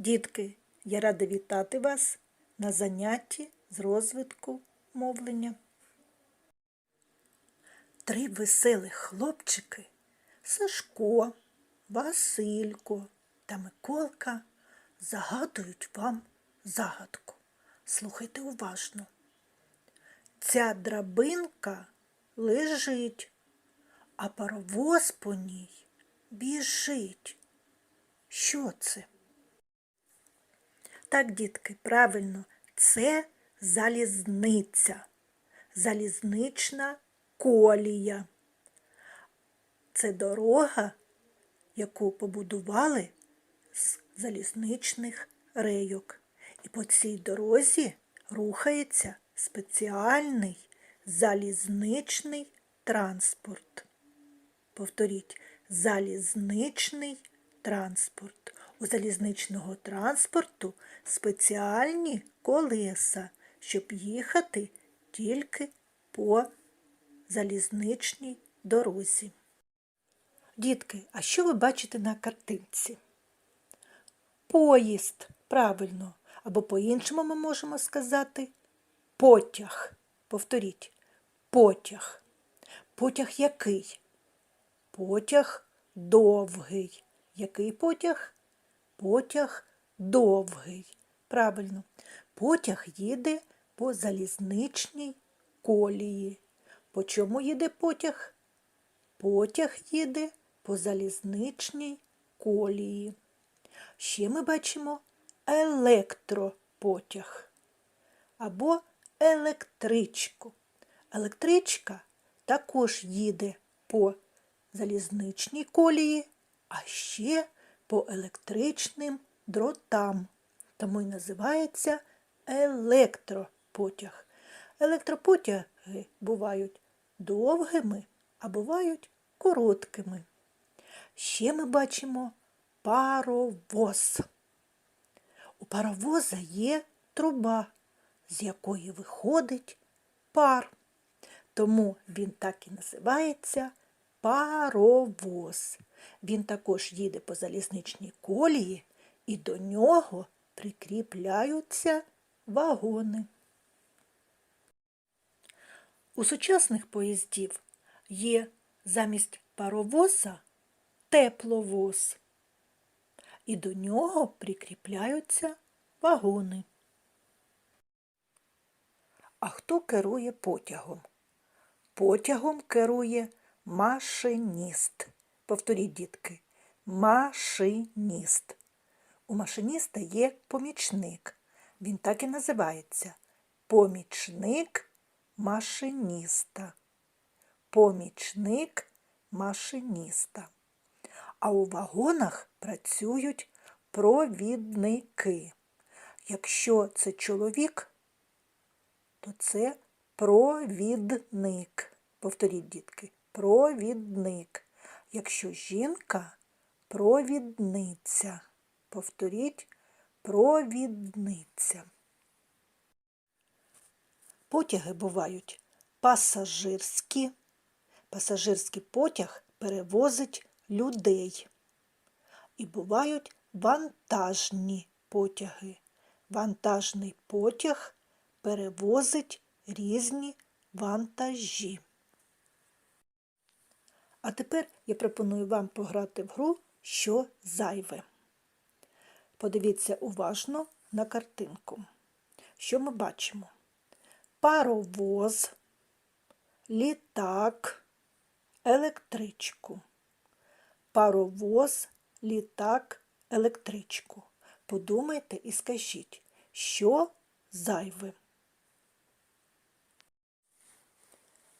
Дітки, я рада вітати вас на занятті з розвитку мовлення. Три веселих хлопчики Сашко, Василько та Миколка загадують вам загадку. Слухайте уважно. Ця драбинка лежить, а паровоз по ній біжить. Що це? Так, дітки, правильно, це залізниця, залізнична колія. Це дорога, яку побудували з залізничних рейок. І по цій дорозі рухається спеціальний залізничний транспорт. Повторіть, залізничний транспорт. У залізничного транспорту спеціальні колеса, щоб їхати тільки по залізничній дорозі. Дітки, а що ви бачите на картинці? Поїзд, правильно, або по-іншому ми можемо сказати потяг. Повторіть, потяг. Потяг який? Потяг довгий. Який потяг? Потяг довгий. Правильно. Потяг їде по залізничній колії. По чому їде потяг? Потяг їде по залізничній колії. Ще ми бачимо електропотяг або електричку. Електричка також їде по залізничній колії, а ще по електричним дротам. Тому й називається електропотяг. Електропотяги бувають довгими, а бувають короткими. Ще ми бачимо паровоз. У паровоза є труба, з якої виходить пар. Тому він так і називається паровоз. Він також їде по залізничній колії і до нього прикріпляються вагони. У сучасних поїздів є замість паровоза тепловоз, і до нього прикріпляються вагони. А хто керує потягом? Потягом керує машиніст. Повторіть, дітки, машиніст. У машиніста є помічник. Він так і називається помічник машиніста. Помічник машиніста. А у вагонах працюють провідники. Якщо це чоловік, то це провідник. Повторіть, дітки, провідник. Якщо жінка провідниця. Повторіть провідниця. Потяги бувають пасажирські. Пасажирський потяг перевозить людей. І бувають вантажні потяги. Вантажний потяг перевозить різні вантажі. А тепер я пропоную вам пограти в гру, що зайве. Подивіться уважно на картинку. Що ми бачимо? Паровоз, літак, електричку. Паровоз, літак, електричку. Подумайте і скажіть, що зайве?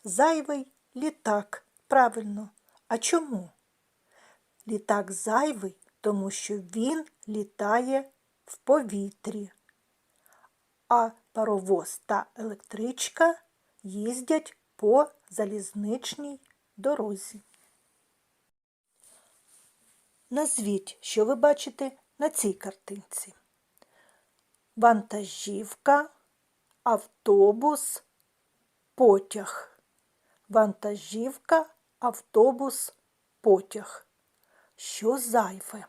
Зайвий літак. Правильно. А чому? Літак зайвий, тому що він літає в повітрі, а паровоз та електричка їздять по залізничній дорозі. Назвіть, що ви бачите на цій картинці. Вантажівка, автобус, потяг. Вантажівка, автобус, потяг. Що зайве?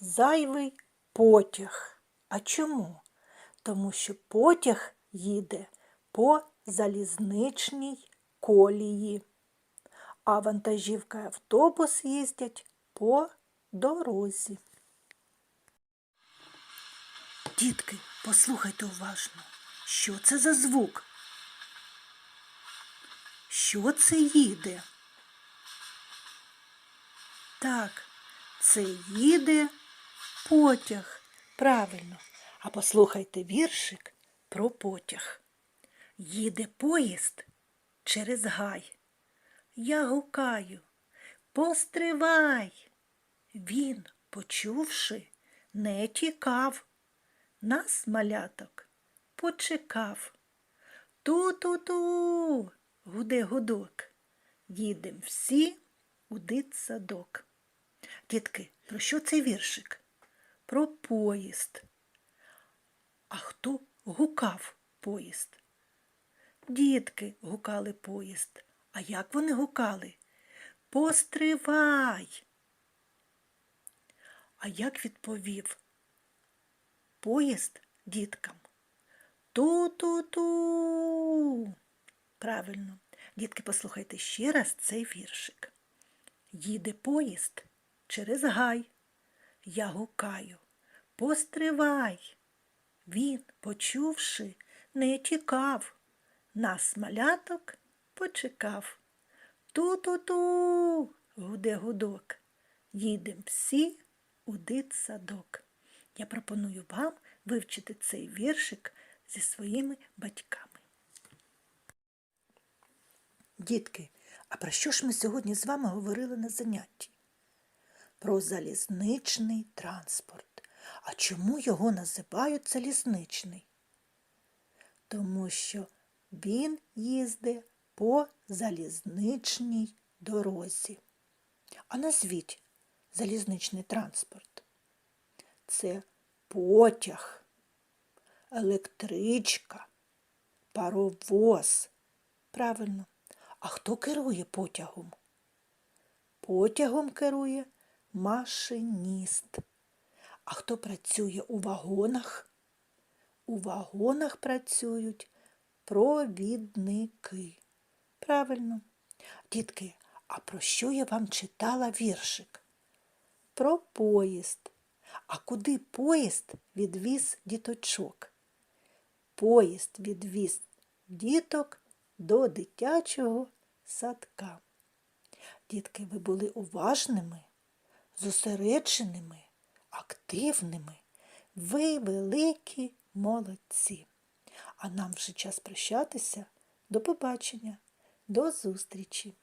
зайвий потяг. А чому? Тому що потяг їде по залізничній колії, а вантажівка і автобус їздять по дорозі. Дітки, послухайте уважно, що це за звук? Що це їде? Так, це їде потяг. Правильно. А послухайте віршик про потяг. Їде поїзд через гай. Я гукаю. Постривай. Він, почувши, не тікав. Нас, маляток, почекав. Ту-ту-ту, гуде гудок. Їдем всі у дитсадок. Дітки, про що цей віршик? Про поїзд. А хто гукав поїзд? Дітки гукали поїзд. А як вони гукали? Постривай. А як відповів поїзд діткам? Ту-ту-ту. Правильно. Дітки, послухайте ще раз цей віршик. Їде поїзд через гай. Я гукаю. Постривай. Він, почувши, не тікав. Нас маляток почекав. Ту-ту-ту, гуде гудок. Їдем всі у дитсадок. Я пропоную вам вивчити цей віршик зі своїми батьками. Дітки, а про що ж ми сьогодні з вами говорили на занятті? Про залізничний транспорт. А чому його називають залізничний? Тому що він їздить по залізничній дорозі. А назвіть залізничний транспорт. Це потяг, електричка, паровоз. Правильно. А хто керує потягом? Потягом керує машиніст. А хто працює у вагонах? У вагонах працюють провідники. Правильно. Дітки, а про що я вам читала віршик? Про поїзд. А куди поїзд відвіз діточок? Поїзд відвіз діток до дитячого садка. Дітки, ви були уважними, зосередженими, активними. Ви великі молодці. А нам вже час прощатися. До побачення, до зустрічі!